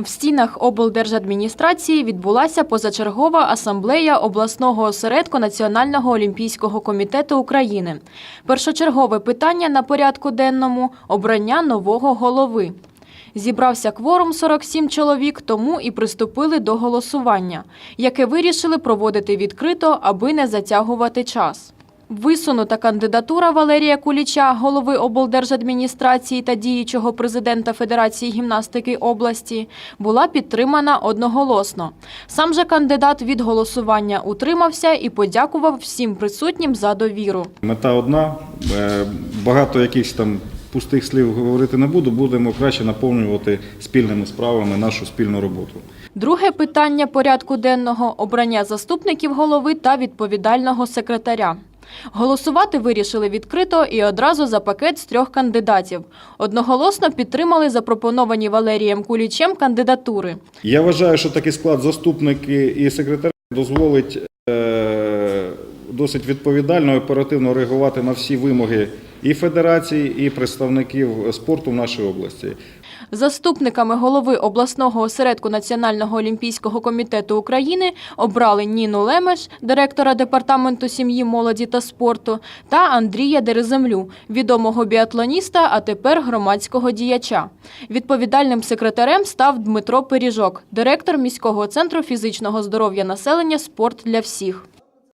В стінах облдержадміністрації відбулася позачергова асамблея обласного осередку Національного олімпійського комітету України. Першочергове питання на порядку денному обрання нового голови. Зібрався кворум 47 чоловік, тому і приступили до голосування, яке вирішили проводити відкрито, аби не затягувати час. Висунута кандидатура Валерія Куліча, голови облдержадміністрації та діючого президента Федерації гімнастики області, була підтримана одноголосно. Сам же кандидат від голосування утримався і подякував всім присутнім за довіру. Мета одна. е, Багато якихось там пустих слів говорити не буду. Будемо краще наповнювати спільними справами нашу спільну роботу. Друге питання порядку денного обрання заступників голови та відповідального секретаря. Голосувати вирішили відкрито і одразу за пакет з трьох кандидатів. Одноголосно підтримали запропоновані Валерієм Кулічем кандидатури. Я вважаю, що такий склад заступники і секретар дозволить е, досить відповідально оперативно реагувати на всі вимоги і федерації, і представників спорту в нашій області. Заступниками голови обласного осередку Національного олімпійського комітету України обрали Ніну Лемеш, директора департаменту сім'ї, молоді та спорту, та Андрія Дереземлю, відомого біатлоніста, а тепер громадського діяча. Відповідальним секретарем став Дмитро Пиріжок, директор міського центру фізичного здоров'я населення Спорт для всіх.